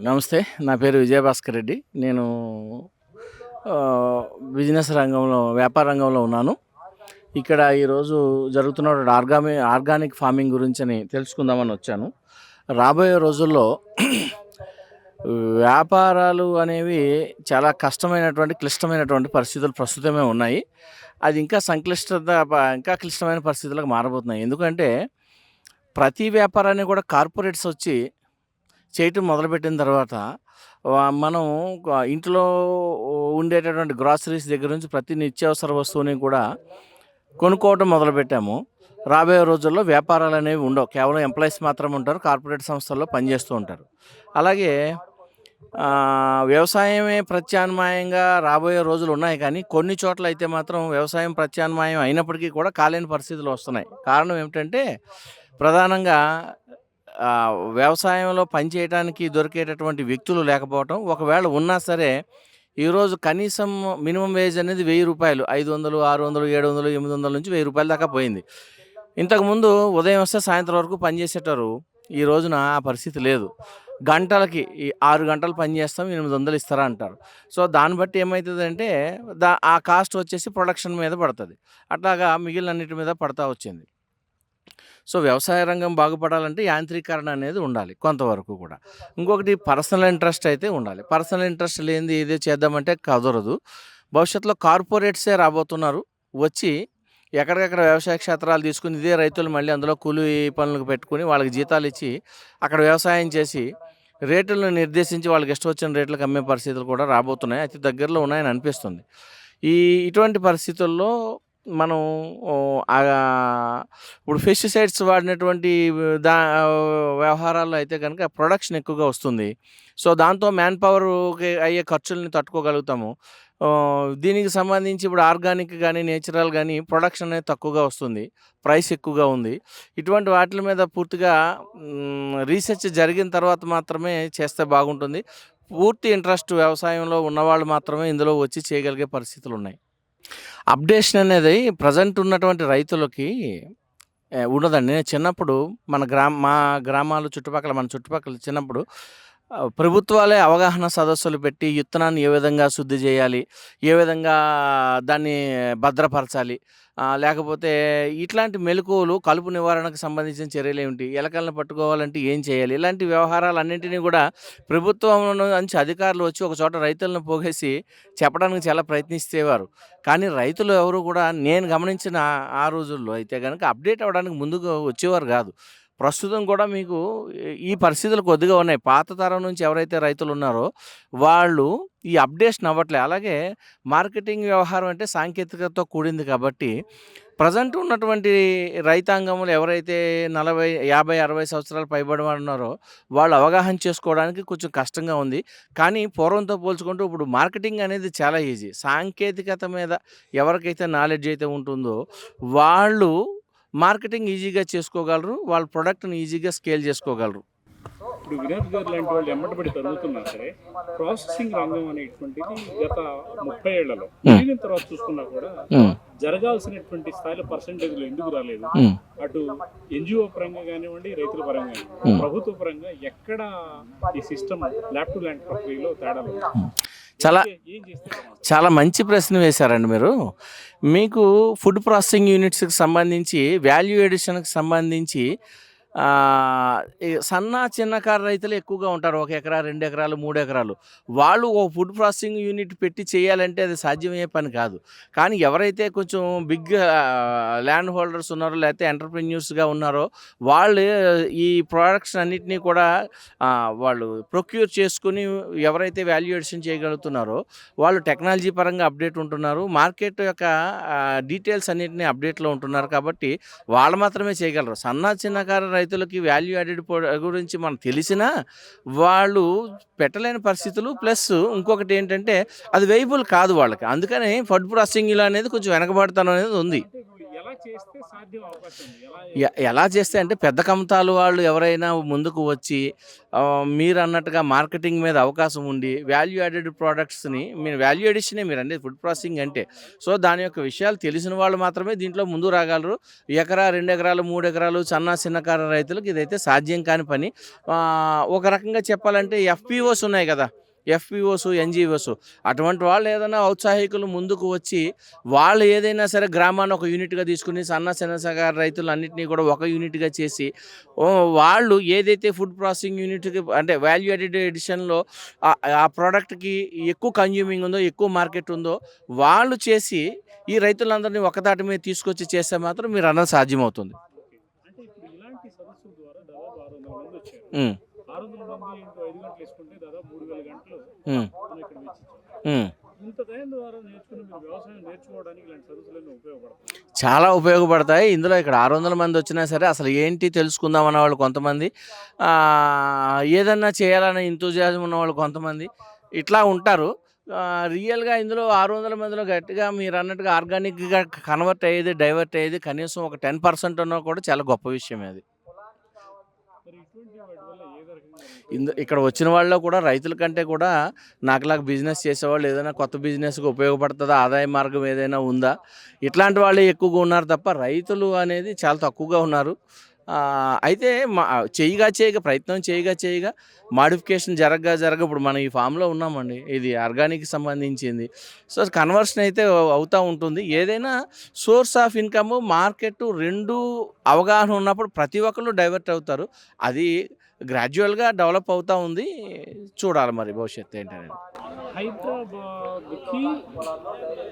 నమస్తే నా పేరు విజయభాస్కర్ రెడ్డి. నేను బిజినెస్ రంగంలో వ్యాపార రంగంలో ఉన్నాను. ఇక్కడ ఈరోజు జరుగుతున్న ఆర్గామి ఆర్గానిక్ ఫార్మింగ్ గురించి అని తెలుసుకుందామని వచ్చాను. రాబోయే రోజుల్లో వ్యాపారాలు అనేవి చాలా కష్టమైనటువంటి క్లిష్టమైనటువంటి పరిస్థితులు ప్రస్తుతమే ఉన్నాయి. అది ఇంకా సంక్లిష్టత ఇంకా క్లిష్టమైన పరిస్థితులకు మారబోతున్నాయి. ఎందుకంటే ప్రతి వ్యాపారాన్ని కూడా కార్పొరేట్స్ వచ్చి చేయటం మొదలుపెట్టిన తర్వాత మనం ఇంట్లో ఉండేటటువంటి గ్రాసరీస్ దగ్గర నుంచి ప్రతి నిత్యావసర వస్తువుని కూడా కొనుక్కోవటం మొదలుపెట్టాము. రాబోయే రోజుల్లో వ్యాపారాలు అనేవి ఉండవు. కేవలం ఎంప్లాయీస్ మాత్రం ఉంటారు. కార్పొరేట్ సంస్థల్లో పనిచేస్తూ ఉంటారు. అలాగే వ్యవసాయమే ప్రత్యామ్నాయంగా రాబోయే రోజులు ఉన్నాయి కానీ కొన్ని చోట్ల అయితే మాత్రం వ్యవసాయం ప్రత్యామ్నాయం అయినప్పటికీ కూడా కాలేని పరిస్థితులు వస్తున్నాయి. కారణం ఏమిటంటే ప్రధానంగా వ్యవసాయంలో పనిచేయడానికి దొరికేటటువంటి వ్యక్తులు లేకపోవటం ఒకవేళ ఉన్నా సరే ఈరోజు కనీసం మినిమం వేజ్ అనేది వెయ్యి రూపాయలు ఐదు వందలు ఆరు వందలు ఏడు వందలు ఎనిమిది వందల నుంచి వెయ్యి రూపాయల దాకా పోయింది. ఇంతకుముందు ఉదయం వస్తే సాయంత్రం వరకు పనిచేసేటారు ఈ రోజున ఆ పరిస్థితి లేదు. గంటలకి ఈ ఆరు గంటలు పనిచేస్తాం ఎనిమిది వందలు ఇస్తారా అంటారు. సో దాన్ని బట్టి ఏమవుతుందంటే దా ఆ కాస్ట్ వచ్చేసి ప్రొడక్షన్ మీద పడుతుంది. అట్లాగా మిగిలినన్నిటి మీద పడతా వచ్చింది. సో వ్యవసాయ రంగం బాగుపడాలంటే యాంత్రీకరణ అనేది ఉండాలి కొంతవరకు కూడా. ఇంకొకటి పర్సనల్ ఇంట్రెస్ట్ అయితే ఉండాలి. పర్సనల్ ఇంట్రెస్ట్ లేనిది ఇదే చేద్దామంటే కుదరదు. భవిష్యత్తులో కార్పొరేట్సే రాబోతున్నారు. వచ్చి ఎక్కడికక్కడ వ్యవసాయ క్షేత్రాలు తీసుకుని ఇదే రైతులు మళ్ళీ అందులో కూలి పనులకు పెట్టుకుని వాళ్ళకి జీతాలు ఇచ్చి అక్కడ వ్యవసాయం చేసి రేట్లను నిర్దేశించి వాళ్ళకి ఇష్టం వచ్చిన రేట్లకు అమ్మే పరిస్థితులు కూడా రాబోతున్నాయి. అతి దగ్గరలో ఉన్నాయని అనిపిస్తుంది. ఈ ఇటువంటి పరిస్థితుల్లో మనం ఇప్పుడు పెస్టిసైడ్స్ వాడినటువంటి దా వ్యవహారాల్లో అయితే కనుక ప్రొడక్షన్ ఎక్కువగా వస్తుంది. సో దాంతో మ్యాన్ పవర్కి అయ్యే ఖర్చుల్ని తట్టుకోగలుగుతాము. దీనికి సంబంధించి ఇప్పుడు ఆర్గానిక్ కానీ నేచురల్ కానీ ప్రొడక్షన్ అనేది తక్కువగా వస్తుంది. ప్రైస్ ఎక్కువగా ఉంది. ఇటువంటి వాటి మీద పూర్తిగా రీసెర్చ్ జరిగిన తర్వాత మాత్రమే చేస్తే బాగుంటుంది. పూర్తి ఇంట్రెస్ట్ వ్యవసాయంలో ఉన్నవాళ్ళు మాత్రమే ఇందులో వచ్చి చేయగలిగే పరిస్థితులు ఉన్నాయి అప్డేషన్ అనేది ప్రజెంట్ ఉన్నటువంటి రైతులకి ఉండదండి నేను చిన్నప్పుడు మన గ్రామ మా గ్రామాలు చుట్టుపక్కల మన చుట్టుపక్కల చిన్నప్పుడు ప్రభుత్వాలే అవగాహన సదస్సులు పెట్టి విత్తనాన్ని ఏ విధంగా శుద్ధి చేయాలి ఏ విధంగా దాన్ని భద్రపరచాలి లేకపోతే ఇట్లాంటి మెలకువలు కలుపు నివారణకు సంబంధించిన చర్యలు ఏమిటి ఎలకలను పట్టుకోవాలంటే ఏం చేయాలి ఇలాంటి వ్యవహారాలు అన్నింటినీ కూడా ప్రభుత్వం నుంచి అధికారులు వచ్చి ఒక చోట రైతులను పోగేసి చెప్పడానికి చాలా ప్రయత్నిస్తేవారు. కానీ రైతులు ఎవరు కూడా నేను గమనించిన ఆ రోజుల్లో అయితే కనుక అప్డేట్ అవ్వడానికి ముందుకు వచ్చేవారు కాదు. ప్రస్తుతం కూడా మీకు ఈ- పరిస్థితులు కొద్దిగా ఉన్నాయి. పాత తరం నుంచి ఎవరైతే రైతులు ఉన్నారో వాళ్ళు ఈ అప్డేషన్ అవ్వట్లే. అలాగే మార్కెటింగ్ వ్యవహారం అంటే సాంకేతికతతో కూడింది కాబట్టి ప్రజెంట్ ఉన్నటువంటి రైతాంగంలో ఎవరైతే నలభై యాభై అరవై సంవత్సరాలు పైబడి వారు ఉన్నారో వాళ్ళు అవగాహన చేసుకోవడానికి కొంచెం కష్టంగా ఉంది. కానీ పూర్వంతో పోల్చుకుంటూ ఇప్పుడు మార్కెటింగ్ అనేది చాలా ఈజీ. సాంకేతికత మీద ఎవరికైతే నాలెడ్జ్ అయితే ఉంటుందో వాళ్ళు మార్కెటింగ్ ఈజీగా చేసుకోగలరు వాళ్ళ ప్రొడక్ట్ని ఈజీగా స్కేల్ చేసుకోగలరు ఇప్పుడు వినోద్ గారు లాంటి వాళ్ళు ఎమ్మటపడి తరుగుతున్నా సరే ప్రాసెసింగ్ రంగం అనేటువంటిది గత ముప్పై ఏళ్ళలో పెరిగిన తర్వాత చూసుకున్నా కూడా జరగాల్సినటువంటి స్థాయిలో పర్సంటేజ్లు ఎందుకు రాలేదు. అటు ఎన్జిఓ పరంగా కానివ్వండి రైతుల పరంగా కానివ్వండి. ప్రభుత్వ పరంగా ఎక్కడ ఈ సిస్టమ్ ల్యాబ్ టు ల్యాండ్ ప్రక్రియలో ఉన్నాయి? చాలా చాలా మంచి ప్రశ్న వేశారండి మీరు. మీకు ఫుడ్ ప్రాసెసింగ్ యూనిట్స్కి సంబంధించి వాల్యూ ఎడిషన్కి సంబంధించి సన్న చిన్నకారు రైతులు ఎక్కువగా ఉంటారు. ఒక ఎకరా రెండు ఎకరాలు మూడు ఎకరాలు. వాళ్ళు ఓ ఫుడ్ ప్రాసెసింగ్ యూనిట్ పెట్టి చేయాలంటే అది సాధ్యమయ్యే పని కాదు. కానీ ఎవరైతే కొంచెం బిగ్ ల్యాండ్ హోల్డర్స్ ఉన్నారో లేకపోతే ఎంటర్ప్రెన్యూర్స్గా ఉన్నారో వాళ్ళు ఈ ప్రొడక్ట్స్ అన్నింటినీ కూడా వాళ్ళు ప్రొక్యూర్ చేసుకుని ఎవరైతే వాల్యుయేషన్ చేయగలుగుతున్నారో వాళ్ళు టెక్నాలజీ పరంగా అప్డేట్ ఉంటున్నారు. మార్కెట్ యొక్క డీటెయిల్స్ అన్నింటినీ అప్డేట్లో ఉంటున్నారు. కాబట్టి వాళ్ళు మాత్రమే చేయగలరు. సన్న చిన్నకారు రైతులకి వాల్యూ యాడెడ్ గురించి మనకు తెలిసినా వాళ్ళు పెట్టలేని పరిస్థితులు ప్లస్ ఇంకొకటి ఏంటంటే అది వెయిబుల్ కాదు వాళ్ళకి. అందుకని ఫుడ్ ప్రాసెసింగ్ అనేది కొంచెం వెనకబడతాను అనేది ఉంది. చేస్తే సాధ్యం అవకాశం ఎలా ఎ- ఎలా చేస్తే అంటే పెద్ద కమతాలు వాళ్ళు ఎవరైనా ముందుకు వచ్చి మీరు అన్నట్టుగా మార్కెటింగ్ మీద అవకాశం ఉండి వాల్యూ యాడెడ్ ప్రోడక్ట్స్ని మీరు వాల్యూ ఎడిషనే మీరు అంటే ఫుడ్ ప్రాసెసింగ్ అంటే. సో దాని యొక్క విషయాలు తెలిసిన వాళ్ళు మాత్రమే దీంట్లో ముందు రాగలరు. ఎకరా రెండు ఎకరాలు మూడు ఎకరాలు సన్న చిన్నకారు రైతులకు ఇదైతే సాధ్యం కాని పని. ఒక రకంగా చెప్పాలంటే ఎఫ్పిఓస్ ఉన్నాయి కదా. FPOs NGOs. అటువంటి వాళ్ళు ఏదైనా ఔత్సాహికులు ముందుకు వచ్చి వాళ్ళు ఏదైనా సరే గ్రామాన్ని ఒక యూనిట్గా తీసుకుని సన్న చిన్న రైతులు అన్నింటినీ కూడా ఒక యూనిట్గా చేసి వాళ్ళు ఏదైతే ఫుడ్ ప్రాసెసింగ్ యూనిట్కి అంటే వాల్యూ యాడెడ్ ఎడిషన్లో ఆ- ఆ ప్రోడక్ట్కి ఎక్కువ కన్జ్యూమింగ్ ఉందో ఎక్కువ మార్కెట్ ఉందో వాళ్ళు చేసి ఈ రైతులందరినీ ఒకదాటి మీద తీసుకొచ్చి చేస్తే మాత్రం మీరు అన్నది సాధ్యమవుతుంది. మంది వచ్చారు ఉమ్, ఆరు వందల మంది ఇంటూ ఐదు గంటలు వేసుకుంటే దాదాపు మూడు వేల గంటలు ఉమ్, మనం ఇక్కడ వెచ్చించాం ఉమ్. ఇంత టైం ద్వారా నేర్చుకుని మీరు వ్యవసాయం నేర్చుకోవడానికి ఇలాంటి సదస్సులన్నీ ఉపయోగపడతాయి. చాలా ఉపయోగపడతాయి. ఇందులో ఇక్కడ ఆరు వందల మంది వచ్చినా సరే అసలు ఏంటి తెలుసుకుందాం అన్న వాళ్ళు కొంతమంది ఏదన్నా చేయాలనే ఇంతూజియాజం ఉన్న వాళ్ళు కొంతమంది ఇట్లా ఉంటారు. రియల్గా ఇందులో ఆరు వందల మందిలో గట్టిగా మీరు అన్నట్టుగా ఆర్గానిక్గా కన్వర్ట్ అయ్యేది డైవర్ట్ అయ్యేది కనీసం ఒక టెన్ పర్సెంట్ ఉన్నా కూడా చాలా గొప్ప విషయం అది. ఇందు ఇక్కడ వచ్చిన వాళ్ళలో కూడా రైతుల కంటే కూడా నాకులాగా బిజినెస్ చేసేవాళ్ళు ఏదైనా కొత్త బిజినెస్కి ఉపయోగపడుతుందా ఆదాయ మార్గం ఏదైనా ఉందా? ఇట్లాంటి వాళ్ళే ఎక్కువగా ఉన్నారు తప్ప రైతులు అనేది చాలా తక్కువగా ఉన్నారు. అయితే మా చేయగా చేయగా ప్రయత్నం చేయగా చేయగా మాడిఫికేషన్ జరగగా జరగ ఇప్పుడు మనం ఈ ఫామ్లో ఉన్నామండి. ఇది ఆర్గానిక్ సంబంధించింది. సో కన్వర్షన్ అయితే అవుతూ ఉంటుంది. ఏదైనా సోర్స్ ఆఫ్ ఇన్కమ్ మార్కెట్ రెండు అవగాహన ఉన్నప్పుడు ప్రతి ఒక్కరు డైవర్ట్ అవుతారు. అది గ్రాడ్యువల్గా డెవలప్ అవుతూ ఉంది. చూడాలి మరి భవిష్యత్తు ఏంటనేది. హైదరాబాద్కి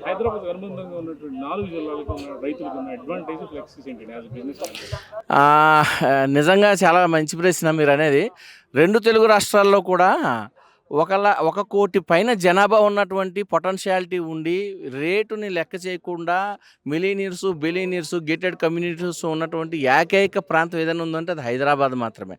హైదరాబాద్ అనుబంధంగా ఉన్నటువంటి నాలుగు జిల్లాలకు ఉన్న రైతులకు ఉన్న అడ్వాంటేజ్ ఫ్లెక్సీస్ ఏంటి యాజ్ బిజినెస్ ఆ, నిజంగా చాలా మంచి ప్రశ్న మీరు అనేది రెండు తెలుగు రాష్ట్రాల్లో కూడా ఒకలా ఒక కోటి పైన జనాభా ఉన్నటువంటి పొటెన్షియాలిటీ ఉండి రేటుని లెక్క చేయకుండా మిలీనియర్స్ బిలీనియర్స్ గేటెడ్ కమ్యూనిటీస్ ఉన్నటువంటి ఏకైక ప్రాంతం ఏదైనా ఉందంటే అది హైదరాబాద్ మాత్రమే.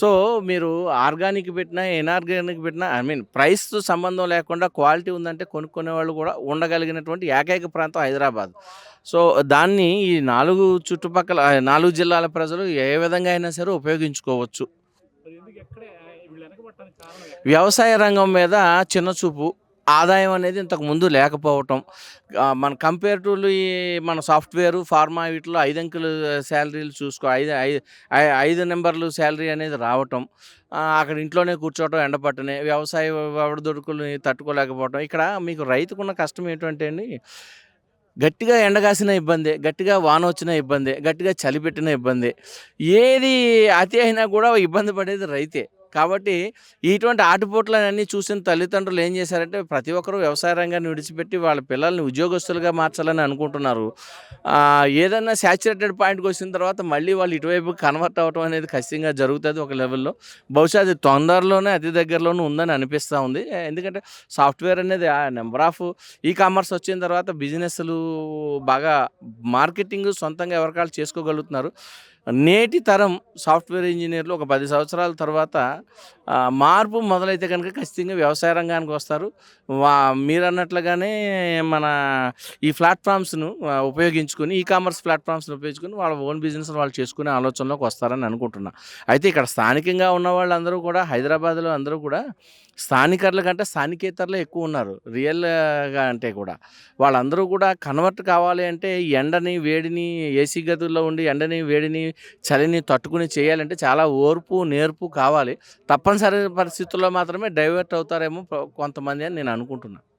సో మీరు ఆర్గానిక్ పెట్టినా ఇన్ఆర్గానిక్ పెట్టినా ఐ మీన్ ప్రైస్ సంబంధం లేకుండా క్వాలిటీ ఉందంటే కొనుక్కునే వాళ్ళు కూడా ఉండగలిగినటువంటి ఏకైక ప్రాంతం హైదరాబాద్. సో దాన్ని ఈ నాలుగు చుట్టుపక్కల నాలుగు జిల్లాల ప్రజలు ఏ విధంగా అయినా సరే ఉపయోగించుకోవచ్చు. వ్యవసాయ రంగం మీద చిన్న చూపు ఆదాయం అనేది ఇంతకు ముందు లేకపోవటం మన కంపేర్ టు ఈ మన సాఫ్ట్వేర్ ఫార్మా వీటిలో ఐదు అంకెలు శాలరీలు చూసుకో ఐదు ఐదు ఐ- ఐదు నెంబర్లు శాలరీ అనేది రావటం అక్కడ ఇంట్లోనే కూర్చోవటం ఎండపట్టనే వ్యవసాయ దొడుకులు తట్టుకోలేకపోవటం. ఇక్కడ మీకు రైతుకున్న కష్టం ఏంటంటే అండి గట్టిగా ఎండగాసిన ఇబ్బంది గట్టిగా వాన వచ్చిన ఇబ్బంది గట్టిగా చలి పెట్టిన ఇబ్బంది. ఏది అతి అయినా కూడా ఇబ్బంది పడేది రైతే. కాబట్టి ఇటువంటి ఆటుపోట్లన్నీ చూసిన తల్లిదండ్రులు ఏం చేశారంటే ప్రతి ఒక్కరూ వ్యవసాయ రంగాన్ని విడిచిపెట్టి వాళ్ళ పిల్లల్ని ఉద్యోగస్తులుగా మార్చాలని అనుకుంటున్నారు. ఏదైనా శాచురేటెడ్ పాయింట్కి వచ్చిన తర్వాత మళ్ళీ వాళ్ళు ఇటువైపు కన్వర్ట్ అవ్వటం అనేది ఖచ్చితంగా జరుగుతుంది ఒక లెవెల్లో. బహుశా అది తొందరలోనే అతి దగ్గరలోనే ఉందని అనిపిస్తూ ఉంది. ఎందుకంటే సాఫ్ట్వేర్ అనేది ఆ నెంబర్ ఆఫ్ ఈ కామర్స్ వచ్చిన తర్వాత బిజినెస్లు బాగా మార్కెటింగ్ సొంతంగా ఎవరికాళ్ళు చేసుకోగలుగుతున్నారు. నేటి తరం సాఫ్ట్వేర్ ఇంజనీర్లు ఒక పది సంవత్సరాల తర్వాత మార్పు మొదలైతే కనుక ఖచ్చితంగా వ్యవసాయ రంగానికి వస్తారు. వా మీరు అన్నట్లుగానే మన ఈ ప్లాట్ఫామ్స్ను ఉపయోగించుకొని ఈ కామర్స్ ప్లాట్ఫామ్స్ను ఉపయోగించుకొని వాళ్ళ ఓన్ బిజినెస్ వాళ్ళు చేసుకునే ఆలోచనలోకి వస్తారని అనుకుంటున్నా. అయితే ఇక్కడ స్థానికంగా ఉన్న వాళ్ళందరూ కూడా హైదరాబాద్లో అందరూ కూడా స్థానికర్ల కంటే స్థానికేతరులే ఎక్కువ ఉన్నారు రియల్గా అంటే కూడా. వాళ్ళందరూ కూడా కన్వర్ట్ కావాలి అంటే ఎండని వేడిని ఏసీ గదుల్లో ఉండి ఎండని వేడిని చలిని తట్టుకుని చేయాలంటే చాలా ఓర్పు నేర్పు కావాలి. తప్పనిసరి పరిస్థితుల్లో మాత్రమే డైవర్ట్ అవుతారేమో కొంతమంది అని నేను అనుకుంటున్నాను